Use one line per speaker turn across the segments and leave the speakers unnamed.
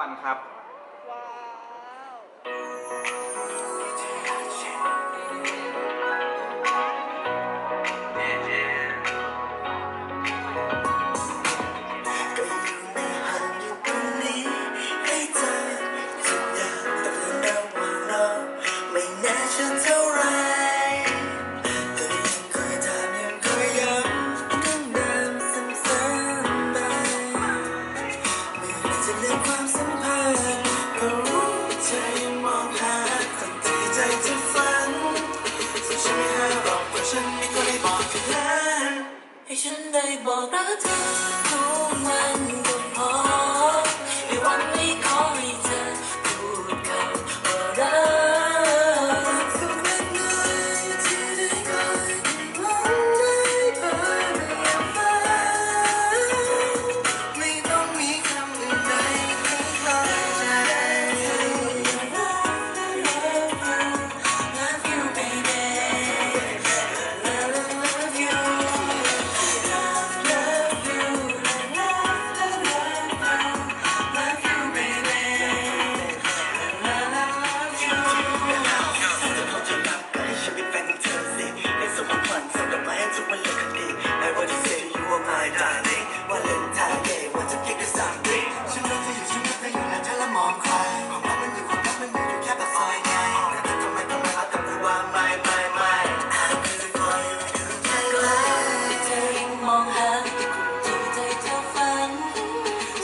วันครับ
หรอกเพราะฉันไม่เคยบอกกันแล้วให้ฉันได้บอกรักเธอทุกวัน darling วันเลนไทน์เดย์วันจะกินด้วยสามปีฉันรู้เธออยู่ฉันรู้เธออยู่แล้วเธอละมองใครความรักมันอยู่ความรักมันอยู่อยู่แค่ปากซอยไงแต่ทำไมทำไมเอาแต่พูดว่าไม่ไม่ไม่ I'm feeling for you อยู่ข้างไกลเธอยังมองหาคนที่ใจเธอฝัน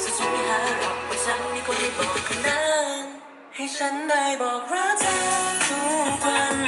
สุดฉันไม่หาหรอกว่าฉันมีคนที่บอกคนนั้นให้ฉันได้บอกรักเธอทุกวัน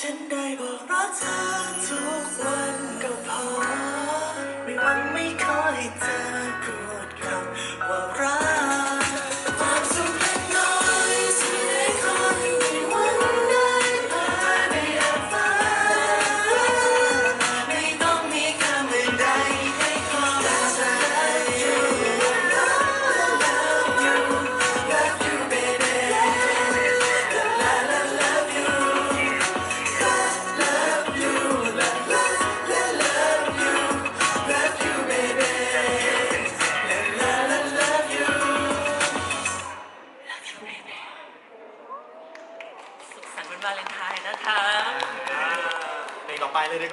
ฉันได้บอกรักเธอทุกวันก็พอ ไม่หวังไม่ขอให้เธอ วาเลนไท
น์นะคะ
เพลงต่อไปเลยดีกว่า